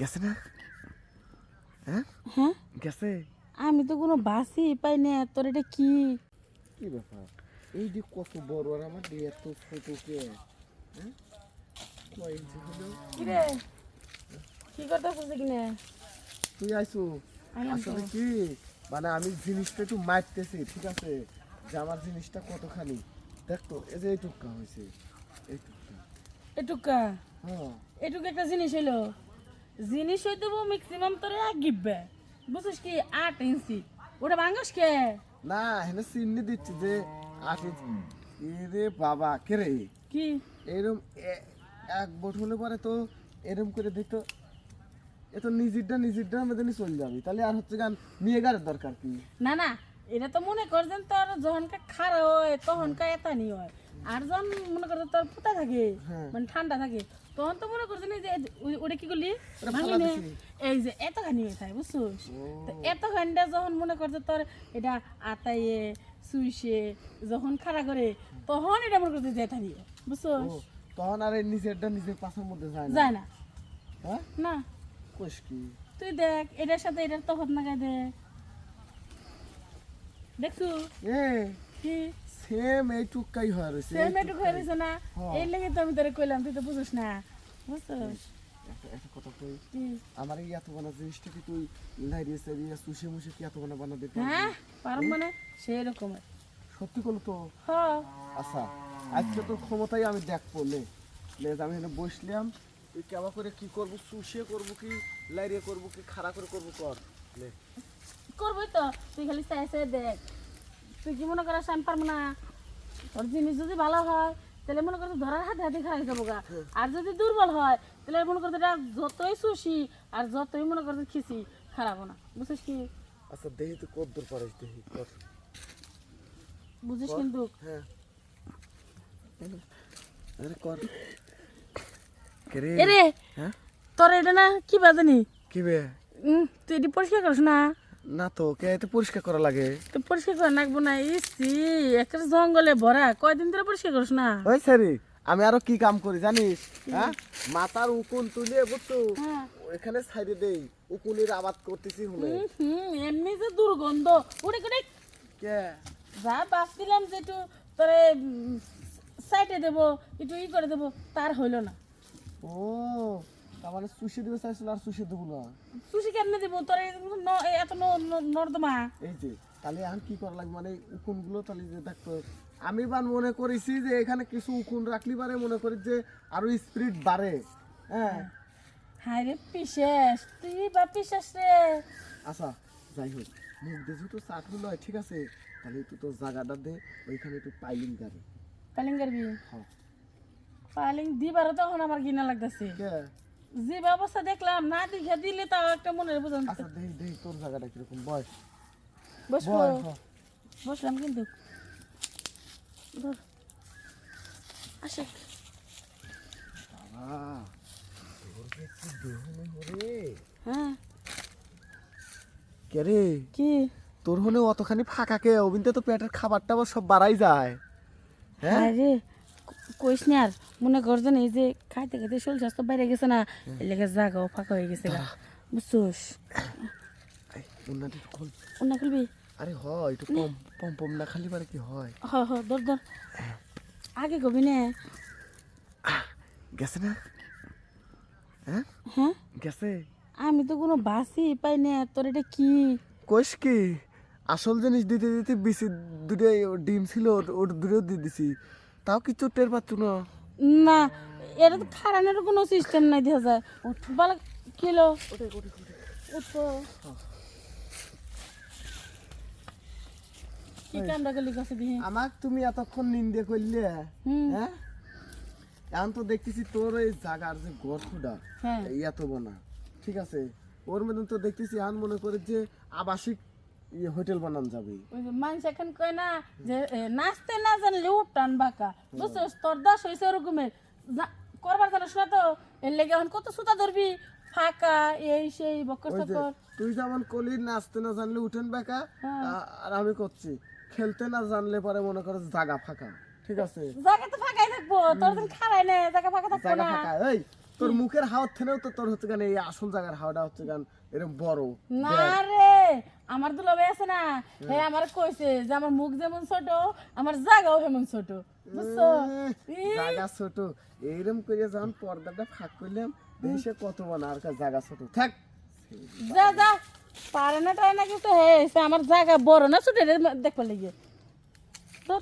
গেছে না? হ্যাঁ? হ্যাঁ? গেছে? আমি তো কোনো বাসই পাই না তোর এটা কি? কি ব্যাপার? এই যে কত বড় আর আমার দিয়ে এত ছোট কে? হ্যাঁ? হলো? কি রে কি করতেছিস কিনে? তুই আসলে কি? মানে আমি জিনিসটা একটু মারতেছি ঠিক আছে? যে আমার জিনিসটা কতখানি? দেখ তো এই যে এইটুকা হয়েছে। এইটুকটা। এটুকা হ্যাঁ। এটুকু একটা জিনিস হইল। জিনিস হইতে ম্যাক্সিমাম তোর এক গিববে। বুঝছিস কি? আট ইঞ্চি। ওটা ভাঙ্গস কে? না হেনে চিহ্নি দিচ্ছি যে আট ইঞ্চি। রে বাবা কে রে? কি? এরম এক বট হলে পরে তো এরম করে দিত। এ তো নিজেরটা নিজেরটা মধ্যে নিয়ে চলে যাবি। তাহলে আর হচ্ছে গান নিয়ে গাড়ের দরকার কি? না না এটা তো মনে করছেন তোর যখনকার খারাপ হয় তখনকার এটা নি হয়। আর যখন মনে করছে তোর পুতা থাকে হ্যাঁ। মানে ঠান্ডা থাকে তখন তো মনে করছেন যে ওই- ওটা কি করলি? ভাঙলি নে। দিছি। এই যে এতখানি হয়ে থাকে বুঝছিস? এতখানিটা যখন মনে করছে তোর এটা আতাইয়ে সুইসে যখন খাড়া করে তখন এটা মনে করছে যে ও বুঝছিস? তখন আর এই নিজেরটা নিজের পাশের মধ্যে যায় না? যায় না। হ্যাঁ? না। কোষ কি? তুই দেখ এটার সাথে এটার তফাৎ নাগাই দেখ দেখছু? এ কি? সেম এই টুকাই হয়ে রয়েছে সেম হয়ে রয়েছে না? হ্যাঁ। এই লেগে তো আমি তোরে কইলাম তুই তো বুঝিস না। বুঝছিস একটা একটা কথা কই? আমার এই এত বানা জিনিসটা কি তুই সারিয়ে সুশে মুশে কি এত বানা বানা দিতে হ্যাঁ পারম মানে সেই রকম সত্যি করল তো? হ আচ্ছা আজকে তোর ক্ষমতাই আমি দেখব লে। লে আমি এখানে বসলাম তুই কেমন করে কি করব সুশে করব কি লাইরিয়ে করব কি খাড়া করে করব কর লে। করবই তো তুই খালি চাই চাই দেখ। তুই কি মনে করিস আমি পারব না? তোর জিনিস যদি ভালো হয় তাহলে মনে করতে ধরার হাতে হাতে খারাপ যাব গা। আর যদি দুর্বল হয় তাহলে মনে করতে এটা যতই সুশি আর যতই মনে করতে খিসি খারাপ না। বুঝছিস কি? আচ্ছা দেহি তুই কদ্দুর পারিস দেহি কর। বুঝিস কিন্তু? হ্যাঁ। আরে কর। কে রে এরে! হ্যাঁ? তোর এটা না কি বাজানি কি বে? উম, তুই এটি পরিষ্কার করিস না? না তো কে এতে পরিষ্কার করা লাগে? তো পরিষ্কার করে রাখব না ইসি একটা জঙ্গলে ভরা। কয়দিন ধরে পরিষ্কার করিস না? ওই সারি আমি আরও কি কাম করি জানিস? হ্যাঁ? মাথার উকুন তুলে বুঝছ? হ্যাঁ। এখানে সাইডে দেই উকুনের আবাদ করতেছি হুনে এমনি যে দুর্গন্ধ। উড়ে করে কে? যা ভাবছিলাম যে একটু তোরে সাইডে দেবো একটু ই করে দেবো তার হইল না। ও মানে সুশি দিবে চাইছিল আর সুশি দেবো না। সুশি কেমনে দেবো? তোর এত নর্দমা। এই যে তাহলে এখন কি করা লাগবে? মানে উকুনগুলো তাহলে যে দেখতো আমি বা মনে করেছি যে এখানে কিছু উকুন রাখলি পারে মনে করি যে আরও স্পিরিট বাড়ে। হ্যাঁ। হায় রে পিসেস তুই বা পিসেস রে। আচ্ছা যাই হোক মুখ দিয়ে যেহেতু চাটনি নয় ঠিক আছে তাহলে একটু তোর জায়গাটা দে ওইখানে একটু পাইলিং গাড়ি পালিং করবি? হ্যাঁ পালিং দিবারও তখন আমার ঘৃণা লাগতেছে। যে ব্যবস্থা দেখলাম না দেখে দিলে তাও একটা মনের বুঝান আচ্ছা দেই দেই তোর জায়গাটা কীরকম? বয়। বসবো হ্যাঁ। বসলাম কিন্তু। ধর। কি। হ্যাঁ তোর হলে অতখানি ফাঁকা কে? অবিনতে তো পেটের খাবার টাবার সব বাড়াই যায়। হ্যাঁ? কইস না আর মনে করছেন এই যে খাইতে খাইতে শরীর স্বাস্থ্য বাইরে গেছে না এই লেগে জাগাও ফাঁকা হয়ে গেছে বুঝছোস? অন্য খুলবি? আরে হ একটু কম পম পম না খালি পারে কি হয়? হ হ ধর ধর। আগে কবি নে। গেছে না? হ্যাঁ? হ্যাঁ? গেছে? আমি তো কোনো বাসই পাই না তোর এটা কি? কোষ কি আসল জিনিস দিতে দিতে বিসি দুটো ডিম ছিল ওর দুটো দিয়ে দিছি। তাও কিছু টের পাচ্ছ না? না এটা তো খারানোর কোনো সিস্টেম নাই দেখা যায়। বলা কিলো আমাক তুমি এতক্ষণ নিন্দে করলে হ্যাঁ? এখন তো দেখতেছি তোর এই জাগার যে গর্তটা হ্যাঁ। এত বানা। ঠিক আছে? ওর মধ্যে তো দেখতেছি আন মনে করে যে আবাসিক হোটেল বানান যাবে। মানুষ এখন কয় না যে নাচতে না জানলে উঠান বাঁকা। বুঝছিস? তোর দাস হয়েছে ওরকমের। করবার জানিস না তো এর লেগে এখন কত সুতা ধরবি? ফাঁকা এই সেই বকর সকর তুই যেমন কলি নাচতে না জানলে উঠেন বেকা হ্যাঁ। আর আমি করছি। খেলতে না জানলে পরে মনে করো জাগা ফাঁকা। ঠিক আছে? জায়গা তো ফাঁকাই থাকব। তোর দিন খারাই নেই জায়গা ফাঁকা থাকব না। এই তোর মুখের হাওয়ার থেকেও তো তোর হচ্ছে গান এই আসল জায়গার হাওয়াটা হচ্ছে গান এরকম বড়। না রে আমার দুলাভাই আছে না হে আমার কইছে যে আমার মুখ যেমন ছোট আমার জায়গাও হেমন ছোট বুঝছ? জায়গা ছোট। এইরকম করে যখন পর্দাটা ফাঁক করলাম দেশে কত বানা আর কার জায়গা ছোট। থাক। যা যা। পারে না টারে না কিন্তু হে আমার জায়গা বড় না ছোট দেখবার লাগে। তোর